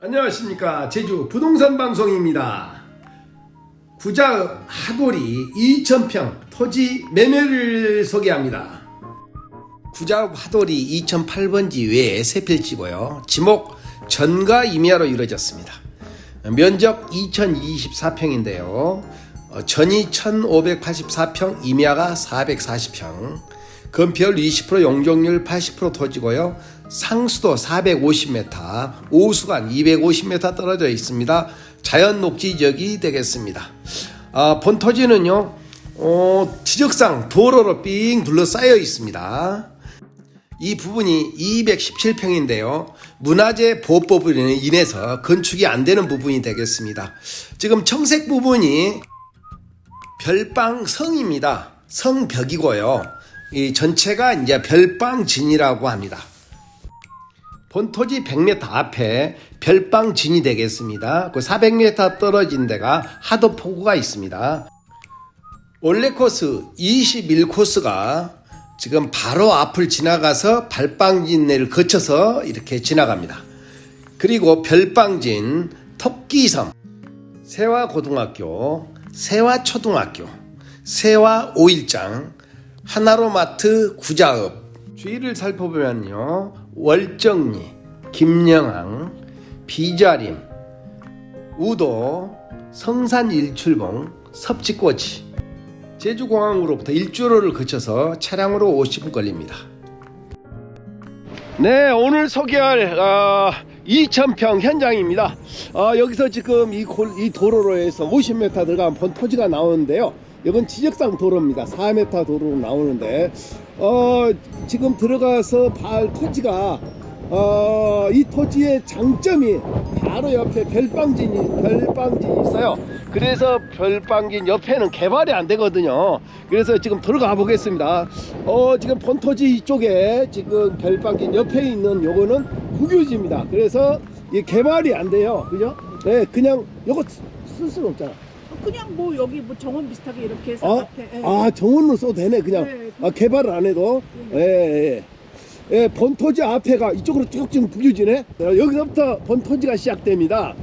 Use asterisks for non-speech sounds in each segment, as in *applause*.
안녕하십니까 제주 부동산 방송입니다. 구자읍 하돌이 2,000평 토지 매매를 소개합니다. 구자읍 하돌이 2008번지 외에 세 필지고요. 지목 전가 임야로 이루어졌습니다. 면적 2,024평인데요. 전이 1,584평, 임야가 440평. 건폐율 20% 용적률 80% 토지고요. 상수도 450m, 오수관 250m 떨어져 있습니다. 자연 녹지 지역이 되겠습니다. 아, 본 토지는요. 어, 지적상 도로로 삥 둘러싸여 있습니다. 이 부분이 217평인데요. 문화재 보호법으로 인해서 건축이 안 되는 부분이 되겠습니다. 지금 청색 부분이 별방성입니다. 성벽이고요. 이 전체가 이제 별방진이라고 합니다. 본토지 100m 앞에 별방진이 되겠습니다. 그 400m 떨어진 데가 하도포구가 있습니다. 원래 코스 21코스가 지금 바로 앞을 지나가서 발방진내를 거쳐서 이렇게 지나갑니다. 그리고 별방진, 토끼섬, 세화고등학교, 세화초등학교, 세화오일장, 하나로마트 구자읍 주위를 살펴보면요 월정리, 김영항, 비자림, 우도, 성산일출봉, 섭지꼬치 제주공항으로부터 일주로를 거쳐서 차량으로 50분 걸립니다. 네, 오늘 소개할 어, 2,000평 현장입니다. 어, 여기서 지금 이, 골- 이 도로로 해서 50m 들어가면 본 토지가 나오는데요. 이건 지적상 도로입니다. 4m 도로로 나오는데 어, 지금 들어가서 발 토지가 어, 이 토지의 장점이 바로 옆에 별방진이 별방진이 있어요. 그래서 별방진 옆에는 개발이 안 되거든요. 그래서 지금 들어가 보겠습니다. 어, 지금 본토지 이쪽에 지금 별방진 옆에 있는 요거는 국유지입니다. 그래서 이 개발이 안 돼요. 그죠? 네, 그냥 요거 쓸 수는 없잖아. 그냥 뭐 여기 뭐 정원 비슷하게 이렇게 해서 아, 앞에 예. 아 정원으로 써도 되네 그냥 네. 아, 개발을 안 해도 예, 예. 예, 본토지 앞에가 이쪽으로 쭉 지금 부겨지네 어, 여기서부터 본토지가 시작됩니다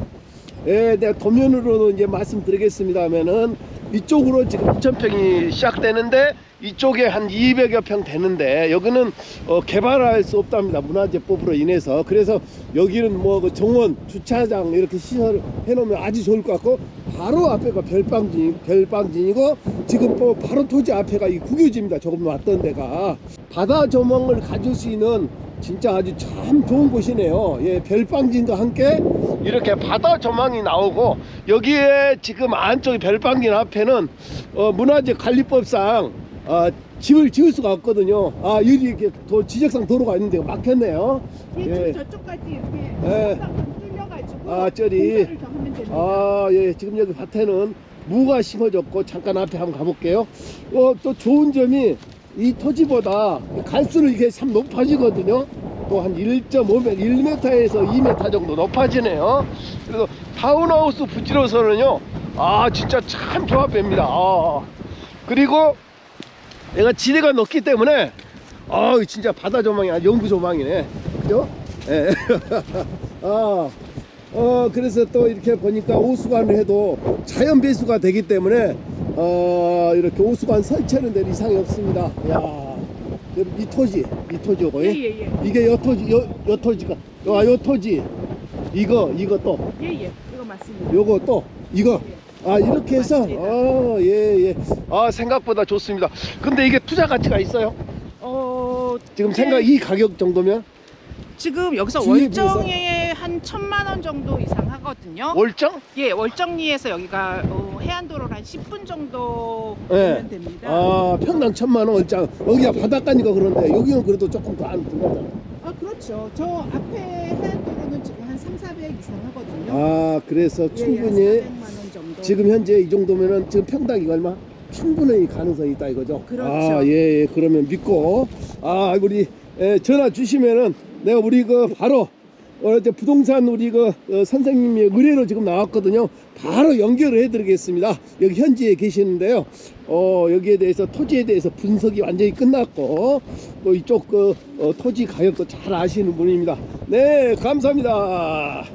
예, 내가 도면으로도 이제 말씀드리겠습니다면은 이쪽으로 지금 2,000평이 시작되는데 이쪽에 한 200여 평 되는데 여기는 어, 개발할 수 없답니다. 문화재법으로 인해서. 그래서 여기는 뭐 그 정원 주차장 이렇게 시설 해놓으면 아주 좋을 것 같고 바로 앞에가 별방진 별방진이고 지금 뭐 바로 토지 앞에가 이 국유지입니다. 조금 왔던 데가. 바다 조망을 가질 수 있는 진짜 아주 참 좋은 곳이네요. 예, 별방진과 함께 이렇게 바다 조망이 나오고 여기에 지금 안쪽에 별방진 앞에는 어, 문화재 관리법상 어, 집을 지을 수가 없거든요. 아, 여기 이렇게 도, 지적상 도로가 있는데 막혔네요. 예, 저쪽까지 이렇게 예. 싹 뚫려가지고 아, 저리. 공사를 더 하면 됩니다. 아, 예, 지금 여기 밭에는 무가 심어졌고 잠깐 앞에 한번 가볼게요. 어, 또 좋은 점이 이 토지보다 갈수록 이게 참 높아지거든요. 또 한 1.5m, 1m에서 2m 정도 높아지네요. 그래서 타운하우스 부지로서는요, 아, 진짜 참 조합됩니다. 아, 그리고 얘가 지대가 높기 때문에, 아, 진짜 바다 조망이 아주 영구 조망이네. 그죠? 예. *laughs* 아, 어, 그래서 또 이렇게 보니까 오수관을 해도 자연 배수가 되기 때문에, 어, 이렇게 오수관 설치하는 데는 이상이 없습니다. 야 이 토지, 이 토지 요거. 예? 예예 예 이게 요 토지, 요, 요 토지가, 아, 요 토지. 이거, 이거 또, 예 예 이거 맞습니다. 요거 또, 이거. 아, 이렇게 해서, 맞습니다. 어, 예, 예. 아, 생각보다 좋습니다. 근데 이게 투자 가치가 있어요? 어 지금 네. 생각, 이 가격 정도면? 지금 여기서 주위에 비해서? 월정리에 한 천만 원 정도 이상 하거든요. 월정? 예 월정리에서 여기가 어, 해안도로로 한 10분 정도 예. 가면 됩니다. 아, 평당 천만 원 얼짱. 여기가 바닷가니까 그런데, 여기는 그래도 조금 더 안 들어가잖아. 아 그렇죠. 저 앞에 해안도로는 지금 한 3, 400 이상 하거든요. 아, 그래서 예, 예, 충분히 400만 원 정도. 지금 현재 이 정도면은 지금 평당 이거 얼마? 충분히 가능성이 있다 이거죠. 그렇죠. 아, 예, 예. 그러면 믿고 아, 우리 예, 전화 주시면은 내가 우리 그 바로 어, 이제 부동산 우리 그 어, 선생님이 의뢰로 지금 나왔거든요. 바로 연결을 해드리겠습니다. 여기 현지에 계시는데요. 어, 여기에 대해서 토지에 대해서 분석이 완전히 끝났고 또 이쪽 그 어, 토지 가격도 잘 아시는 분입니다. 네, 감사합니다.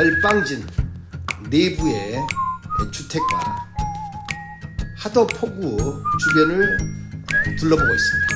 별방진 내부의 주택과 하덕포구 주변을 어, 둘러보고 있습니다.